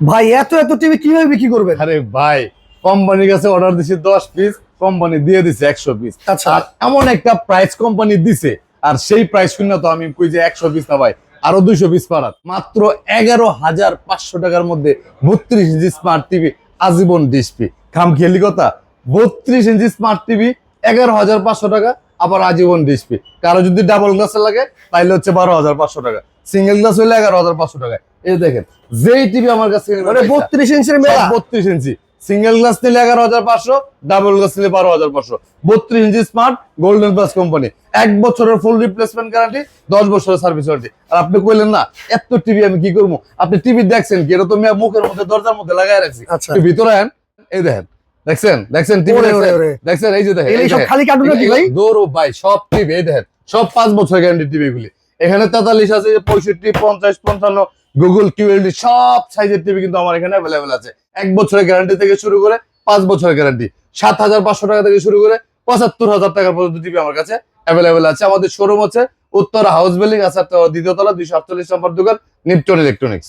ভাই এত এত টিভি কীভাবে বিক্রি করবেন? আরে ভাই কোম্পানির কাছে অর্ডার দিছি দশ পিস কোম্পানি দিয়ে দিছে একশো পিস আচ্ছা। এমন একটা প্রাইস কোম্পানি দিছে আর সেই প্রাইস শুনে তো আমি কই যে একশো পিস না ভাই আরও দুইশো পিস পারাত মাত্র এগারো হাজার পাঁচশো টাকার মধ্যে বত্রিশ ইঞ্চি স্মার্ট টিভি আজীবন ডিসপি খাম খেলি কথা বত্রিশ ইঞ্চি স্মার্ট টিভি এগারো হাজার পাঁচশো টাকা আবার আজীবন ডিসপি কারও যদি ডাবল গ্লাসে লাগে তাইলে হচ্ছে বারো হাজার পাঁচশো টাকা। সিঙ্গেল গ্লাস হইলে এগারো হাজার পাঁচশো টাকা এই দেখেন যেই টিভি আমার কাছে মানে বত্রিশ ইঞ্চির মেলা? বত্রিশ ইঞ্চি। সিঙ্গেল গ্লাস নিলে এগারো হাজার পাঁচশো ডাবল গ্লাস নিলে বারো হাজার পাঁচশো। বত্রিশ inch smart golden plus company এক বছরের ফুল রিপ্লেসমেন্ট গ্যারান্টি দশ বছরের সার্ভিস ওয়ারেন্টি আর আপনি কইলেন না এত টিভি আমি কি করব? আপনি টিভি দেখছেন কি? এটা তো মেয়ে মুখের মধ্যে দরজার মধ্যে লাগাই রাখছি। আচ্ছা। ভিতরে আন এই দেখেন দেখছেন? দেখছেন টিভি। দেখছেন? এই যে দেখেন এগুলি এই সব খালি কার্টুন ভাই? দৌড়ো ভাই সব টিভি এই দেখেন। সব পাঁচ বছর গ্যারান্টি টিভি গুলি। এখানে তেতাল্লিশ আছে, পঁয়ষট্টি, পঞ্চাশ, পঞ্চান্ন গুগল কিউএলডি সব সাইজের টিভি কিন্তু আমার এখানে অ্যাভেলেবেল আছে। এক বছরের গ্যারান্টি থেকে শুরু করে পাঁচ বছরের গ্যারান্টি সাত হাজার পাঁচশো টাকা থেকে শুরু করে পঁচাত্তর হাজার টাকা পর্যন্ত টিভি আমার কাছে অ্যাভেলেবেল আছে। আমাদের শোরুম হচ্ছে উত্তরা হাউস বিল্ডিং আছে দ্বিতীয়তলা, দুইশো আটচল্লিশ নম্বর দোকান নিপটন ইলেকট্রনিক্স